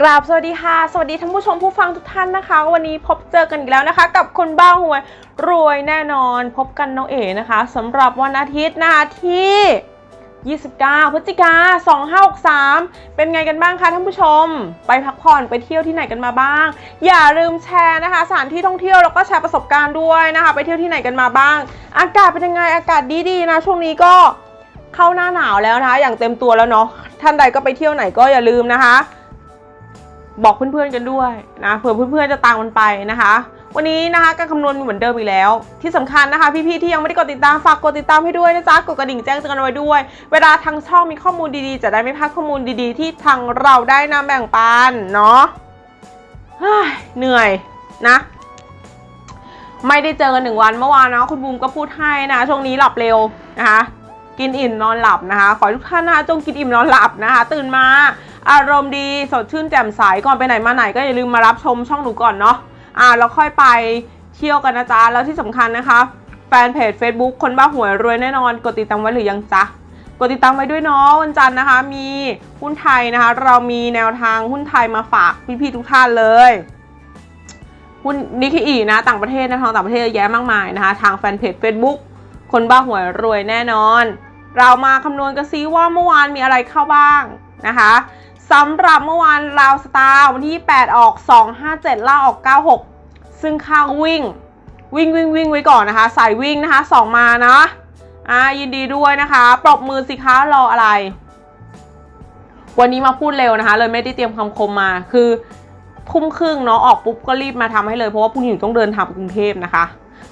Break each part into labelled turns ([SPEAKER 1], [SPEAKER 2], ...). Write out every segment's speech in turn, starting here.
[SPEAKER 1] กราบสวัสดีค่ะ สวัสดีท่านผู้ชมผู้ฟังทุกท่านนะคะ วันนี้พบเจอกันอีกแล้วนะคะ กับคนบ้าหวยรวยแน่นอน พบกันน้องเอ๋นะคะสำหรับวันอาทิตย์นะคะที่ 29 พฤศจิกา2563 เป็นไงกันบ้างคะท่านผู้ชม ไปพักผ่อนไปเที่ยวที่ไหนกันมาบ้าง อย่าลืมแชร์นะคะ สถานที่ท่องเที่ยวแล้วก็แชร์ประสบการณ์ด้วยนะคะ ไปเที่ยวที่ไหนกันมาบ้าง อากาศเป็นยังไงอากาศดีๆนะช่วงนี้ก็เข้าหน้าหนาวแล้วนะคะ อย่างเต็มตัวแล้วเนาะท่านใดก็ไปเที่ยวไหนก็อย่าลืมนะคะ บอกเพื่อนๆกันด้วยนะเผื่อเพื่อนๆจะตามมันไปนะคะ วันนี้นะคะการคำนวณเหมือนเดิมอีกแล้ว ที่สำคัญนะคะ พี่ๆที่ยังไม่ได้กดติดตามฝากกดติดตามให้ด้วยนะจ๊ะกดกระดิ่งแจ้งเตือนไว้ด้วย เวลาทางช่องมีข้อมูลดีๆ จะได้ไม่พลาดข้อมูลดีๆ ที่ทางเราได้นำแบ่งปันเนาะเฮ้ยเหนื่อยนะไม่ได้เจอกันหนึ่งวันเมื่อวานเนาะคุณบูมก็พูดให้นะช่วงนี้หลับเร็วนะคะ กินอิ่มนอนหลับนะคะ ขอทุกท่านนะจงกินอิ่มนอนหลับนะคะ ตื่นมา อารมณ์ดีสดชื่นแจ่มใสก่อนไปไหนมาไหนก็อย่าลืมมารับชมช่องหนูก่อนเนาะอ่าแล้วค่อยไปเที่ยวกันนะจ๊ะแล้วที่สำคัญนะคะ แฟนเพจ Facebook คนบ้าหวยรวยแน่นอน กดติดตามไว้หรือยังจ๊ะกดติดตามไว้ด้วยเนาะวันจันทร์นะคะ มีหุ้นไทยนะคะ เรามีแนวทางหุ้นไทยมาฝากพี่ๆทุกท่านเลยหุ้นนิกเกอีนะต่างประเทศนะทองต่างประเทศเยอะแยะมากมายนะคะ ทางแฟนเพจ Facebook คนบ้าหวยรวยแน่นอน เรามาคำนวณกันซิว่าเมื่อวานมีอะไรเข้าบ้างนะคะ สำหรับเมื่อวานราวสตาร์วันที่ 8 ออก 257ล่าออก 96 ซึ่งข้างวิ่ง วิ่งวิ่งวิ่งไว้ก่อนนะคะ สายวิ่งนะคะ 2 มานะอ่ายินดีด้วยนะคะ ปรบมือสิคะรออะไร วันนี้มาพูดเร็วนะคะ เลยไม่ได้เตรียมคำคมมา คือทุ่มครึ่งเนาะออกปุ๊บก็รีบมาทำให้เลยเพราะว่าพรุ่งนี้หนูต้องเดินทางกรุงเทพนะคะ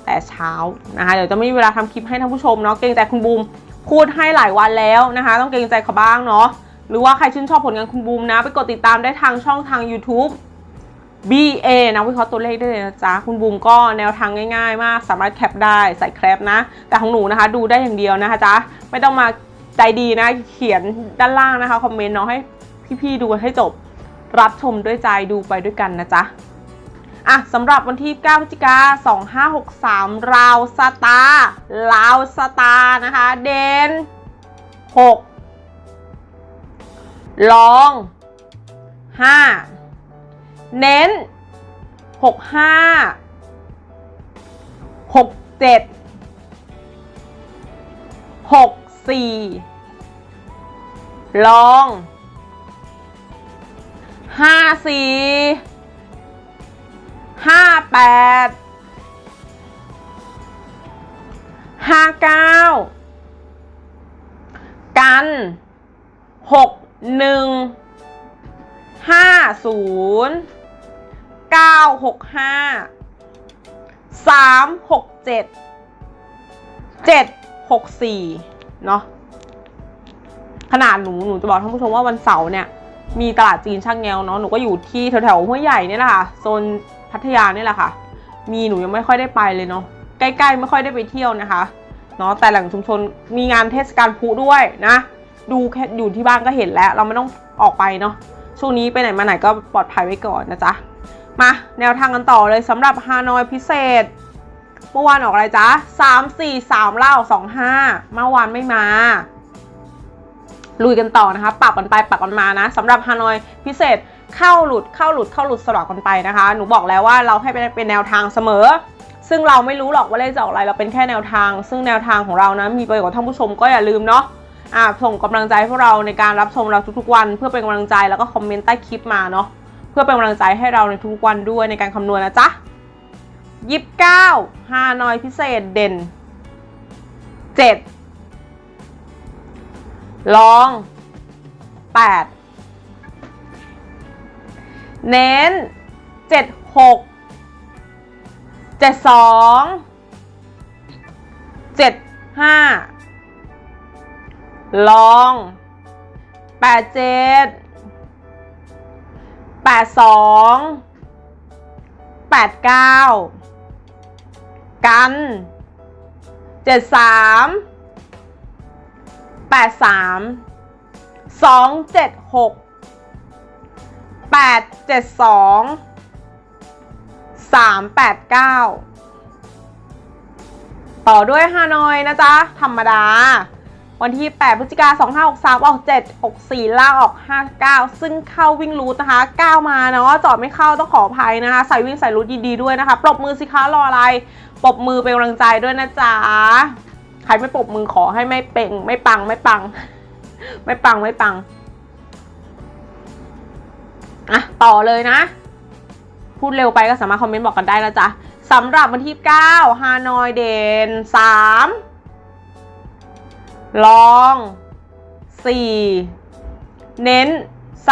[SPEAKER 1] แต่เช้านะคะ เดี๋ยวจะไม่มีเวลาทำคลิปให้ท่านผู้ชมเนาะเกรงใจคุณบูมพูดให้หลายวันแล้วนะคะ ต้องเกรงใจเขาบ้างเนาะ หรือว่าใครชื่นชอบผลงานคุณบูมนะ ไปกดติดตามได้ทางช่องทาง YouTube BA นะวิเคราะห์ตัวเลขได้เลยนะจ๊ะ คุณบูมก็แนวทางง่าย ๆ มาก สามารถแคปได้ใส่แคปนะ แต่ของหนูนะคะ ดูได้อย่างเดียวนะคะจ๊ะ ไม่ต้องมาใจดีนะ เขียนด้านล่างนะคะ คอมเมนต์เนาะให้พี่ๆดูให้จบ รับชมด้วยใจดูไปด้วยกันนะจ๊ะอะสำหรับวันที่ 9 พฤศจิกา 2563 ราวสตาร์ราวสตาร์นะคะ เดน 6 ลอง 5 เน้น 65 67 64 ลอง 54ห้าแปดห้าเก้ากันหก หนึ่งห้าศูนย์เก้าหกห้าสามหกเจ็ดเจ็ดหกสี่เนาะขนาดหนูหนูจะบอกท่านผู้ชมว่าวันเสาร์เนี่ย มีตลาดจีนช่างแงวเนาะหนูก็อยู่ที่แถวๆห้วยใหญ่เนี่ยแหละค่ะโซนพัทยาเนี่ยแหละค่ะ มีหนูยังไม่ค่อยได้ไปเลยเนาะใกล้ๆไม่ค่อยได้ไปเที่ยวนะคะเนาะแต่แหล่งชุมชนมีงานเทศกาลพลุด้วยนะ ดูแค่อยู่ที่บ้านก็เห็นแล้ว เราไม่ต้องออกไปเนาะช่วงนี้ไปไหนมาไหนก็ปลอดภัยไว้ก่อนนะจ๊ะ มาแนวทางกันต่อเลยสำหรับฮานอยพิเศษ เมื่อวานออกอะไรจ๊ะสามสี่สามเล่าสองห้าเมื่อวานไม่มา ลุยกันต่อนะคะ ปรับกันไปปรับกันมานะสำหรับฮานอยพิเศษเข้าหลุดเข้าหลุดเข้าหลุดสลับกันไปนะคะ หนูบอกแล้วว่าเราให้เป็นแนวทางเสมอ ซึ่งเราไม่รู้หรอกว่าเลขจะออกอะไรเราเป็นแค่แนวทาง ซึ่งแนวทางของเรานะมีประโยชน์กับท่านผู้ชมก็อย่าลืมเนาะ ส่งกำลังใจให้พวกเราในการรับชมเราทุกๆวัน เพื่อเป็นกำลังใจแล้วก็คอมเมนต์ใต้คลิปมาเนาะเพื่อเป็นกำลังใจให้เราในทุกวันด้วยในการคำนวณนะจ๊ะยิบเก้าฮานอยพิเศษเด่นเจ็ดลอง8เน้น76 72 75 ลอง87 82 89กัน73 83สองเจ็ดหกแปดเจ็ดสองสามแปดเก้าต่อด้วยฮานอยนะจ๊ะ ธรรมดา วันที่ 8 พฤศจิกา2563 ออก 7 64 ล่างออก 59 ซึ่งเข้าวิ่งรูทนะคะ 9 มาเนาะจอดไม่เข้าต้องขออภัยนะคะ ใส่วิ่งใส่รูทดีด้วยนะคะ ปรบมือสิคะรออะไร ปรบมือเป็นกำลังใจด้วยนะจ๊ะ ใครไม่ปรบมือขอให้ไม่เป่ง ไม่ปังไม่ปัง ไม่ปังไม่ปังอะต่อเลยนะ พูดเร็วไปก็สามารถคอมเมนต์บอกกันได้นะจ๊ะสำหรับวันที่ 9 ฮานอยเดน3 ลอง 4 เน้น 37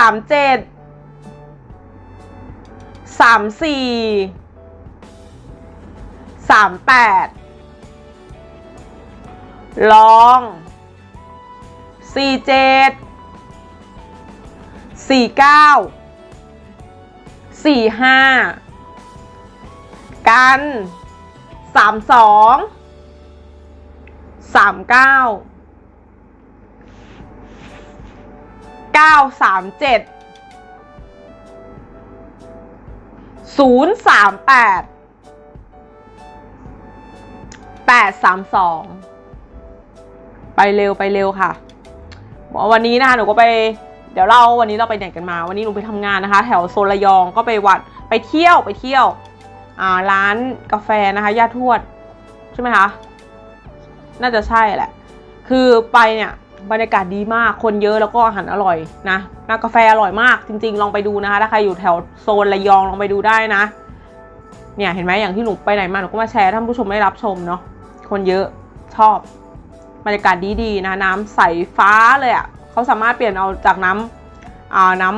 [SPEAKER 1] 34 38 ลอง 47 49สี่ห้ากันสา มสองสามเก้าสามเจ็ดศูนย์สามแปดแปดสามสองไปเร็วไปเร็วค่ะ วันนี้นะคะหนูก็ไป เดี๋ยวเราวันนี้เราไปไหนกันมา วันนี้หนูไปทำงานนะคะ แถวโซนระยองก็ไปวัดไปเที่ยวไปเที่ยวอ่าร้านกาแฟนะคะย่าทวด ใช่ไหมคะ น่าจะใช่แหละ คือไปเนี่ย บรรยากาศดีมาก คนเยอะแล้วก็อาหารอร่อยนะนะกาแฟอร่อยมากจริง ๆ ลองไปดูนะคะ ถ้าใครอยู่แถวโซนระยองลองไปดูได้นะ เนี่ยเห็นไหมอย่างที่หนูไปไหนมาหนูก็มาแชร์ท่านผู้ชมได้รับชมเนาะคนเยอะชอบบรรยากาศดีๆนะน้ำใสฟ้าเลยอะ่ะเขาสามารถเปลี่ยนเอาจากน้ำอ่าน้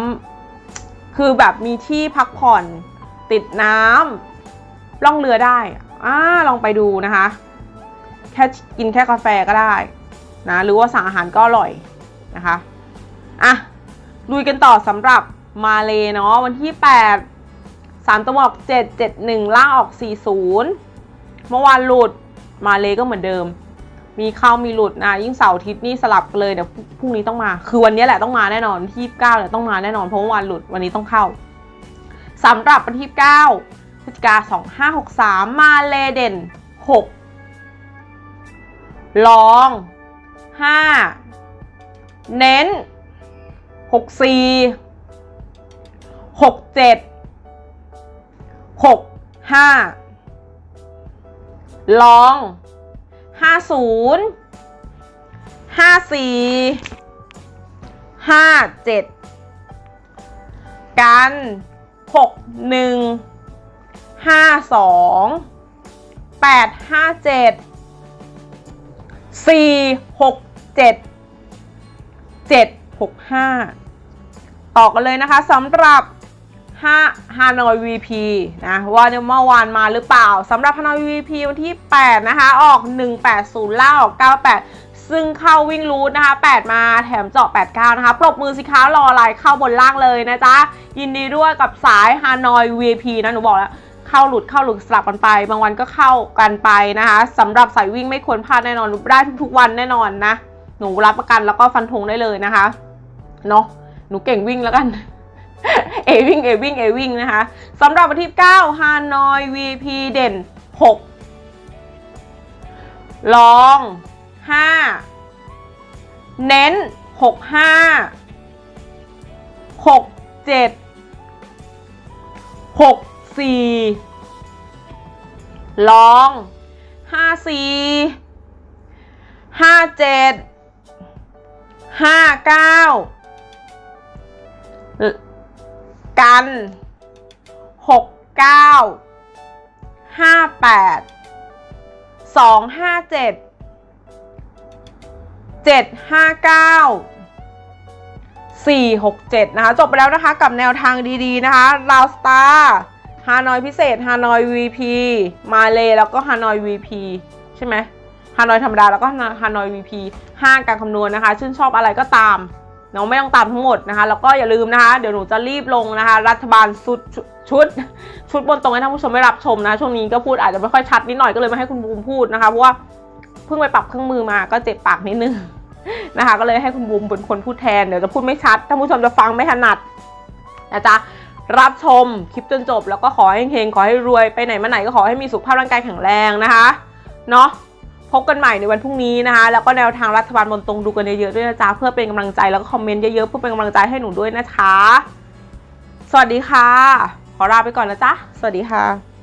[SPEAKER 1] ำคือแบบมีที่พักผ่อนติดน้ำล่องเรือได้อ่าลองไปดูนะคะ แค่กินแค่กาแฟก็ได้ นะหรือว่าสั่งอาหารก็อร่อยนะคะอะลุยกันต่อสำหรับมาเลเนาะวันที่ 8 3 ตัวออก 7 7 1 ล่างออก 40 เมื่อวานหลุดมาเลก็เหมือนเดิม มีเข้ามีหลุดนะยิ่งเสาร์อาทิตย์นี่สลับเลยเดี๋ยวพรุ่งนี้ต้องมา คือวันนี้แหละต้องมาแน่นอนที่29เนี่ยต้องมาแน่นอนเพราะว่าวันหลุดวันนี้ต้องเข้าสำหรับวันที่ 9พฤศจิกา2563 มาเลเด่น 6 ลอง 5 เน้น 64 67 65 ลองห้าศูนย์ห้าสี่ห้าเจ็ดกันหกหนึ่งห้าสองแปดห้า เจ็ดเจ็ดหกห้าต่อกันเลยนะคะสำหรับ5ฮานอย VP นะว่าเมื่อวานมาหรือเปล่าสำหรับฮานอย VP วันที่ 8 นะคะ ออก 180ล่าออก 98 ซึ่งเข้าวิ่งรูทนะคะ 8 มาแถมเจาะ 89 นะคะ ปรบมือสิคะรออะไรเข้าบนล่างเลยนะจ๊ะ ยินดีด้วยกับสายฮานอย VP นะ หนูบอกแล้ว เข้าหลุดเข้าหลุดสลับกันไป บางวันก็เข้ากันไปนะคะสำหรับสายวิ่งไม่ควรพลาดแน่นอนได้ทุกๆวันแน่นอนนะ หนูรับประกันแล้วก็ฟันธงได้เลยนะคะเนาะหนูเก่งวิ่งแล้วกันเอวิ่งเอวิ่งเอวิ่งนะคะสำหรับวันที่ 9 ฮานอย VP เด่น 6 ลอง 5 เน้น 65 67 64 ลอง 54 57 59กันหกเก้าห้าแปดสองห้าเจ็ดเจ็ดห้าเก้าสี่หกเจ็ดนะคะ จบไปแล้วนะคะกับแนวทางดีๆนะคะลาวสตาร์ฮานอยพิเศษฮานอย VP มาเลแล้วก็ฮานอย VP ใช่ไหม ฮานอยธรรมดาแล้วก็ฮานอย VP 5 การคำนวณนะคะ ชื่นชอบอะไรก็ตามน้องไม่ต้องตามทั้งหมดนะคะ แล้วก็อย่าลืมนะคะ เดี๋ยวหนูจะรีบลงนะคะ รัฐบาลชุดชุดชุดบนตรงให้ท่านผู้ชมได้รับชมนะ ช่วงนี้ก็พูดอาจจะไม่ค่อยชัดนิดหน่อยก็เลยมาให้คุณบูมพูดนะคะเพราะว่าเพิ่งไปปรับเครื่องมือมาก็เจ็บปากนิดนึงนะคะ ก็เลยให้คุณบูมเป็นคนพูดแทนเดี๋ยวจะพูดไม่ชัดท่านผู้ชมจะฟังไม่ถนัดนะจ๊ะรับชมคลิปจนจบ แล้วก็ขอให้เฮงขอให้รวยไปไหนมาไหนก็ขอให้มีสุขภาพร่างกายแข็งแรงนะคะเนาะ พบกันใหม่ในวันพรุ่งนี้นะคะ แล้วก็แนวทางรัฐบาลบนตรงดูกันเยอะๆด้วยนะจ๊ะเพื่อเป็นกำลังใจแล้วก็คอมเมนต์เยอะๆเพื่อเป็นกำลังใจให้หนูด้วยนะคะ สวัสดีค่ะ ขอลาไปก่อนนะจ๊ะ สวัสดีค่ะ